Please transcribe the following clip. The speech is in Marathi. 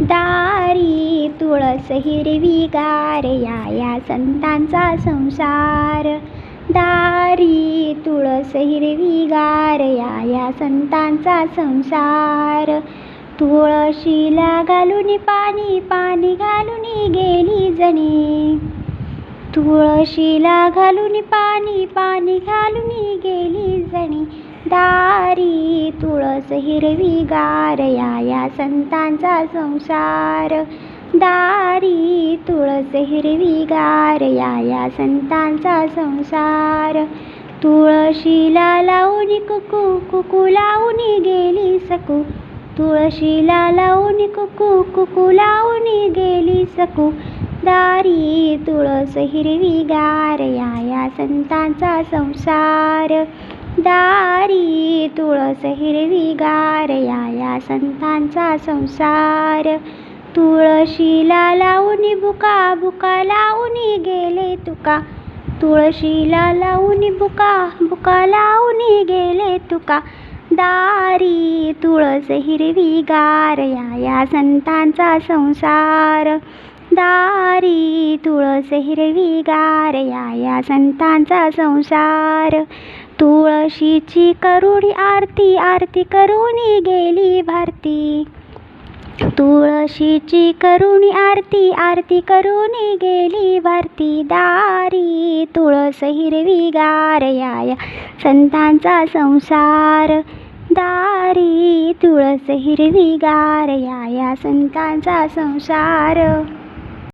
दारी तुळस हिरवी गार या या संतांचा संसार. दारी तुळस हिरवी गार या या संतांचा संसार. तुळशीला घालून पाणी पाणी घालून गेली जणी. तुळशीला घालून पाणी पाणी घालून गेली जणी. दारी तुळस हिरवी गार या या संतांचा संसार. दारी तुळस हिरवी गार या या संतांचा संसार. तुळशीला लावून कुकू कुकू लावून गेली सकू. तुळशीला लावून कुकू कुकू लावून गेली सकू. दारी तुळस हिरवी गार या या संतांचा संसार. दारी तुळस हिरवी गार या या संतांचा संसार. तुळशीला लावून बुका बुका लावून गेले तुका. तुळशीला लावून बुका बुका लावून गेले तुका. दारी तुळस हिरवी गार या या संतांचा संसार. दारी तुळस हिरवी गार या या संतांचा संसार. तुळशीची करुणी आरती आरती करुणी गेली भारती. तुळशीची करुणी आरती आरती करुणी गेली भारती. दारी तुळस हिरवी गार या या संतांचा संसार. दारी तुळस हिरवी गार या या संतांचा संसार.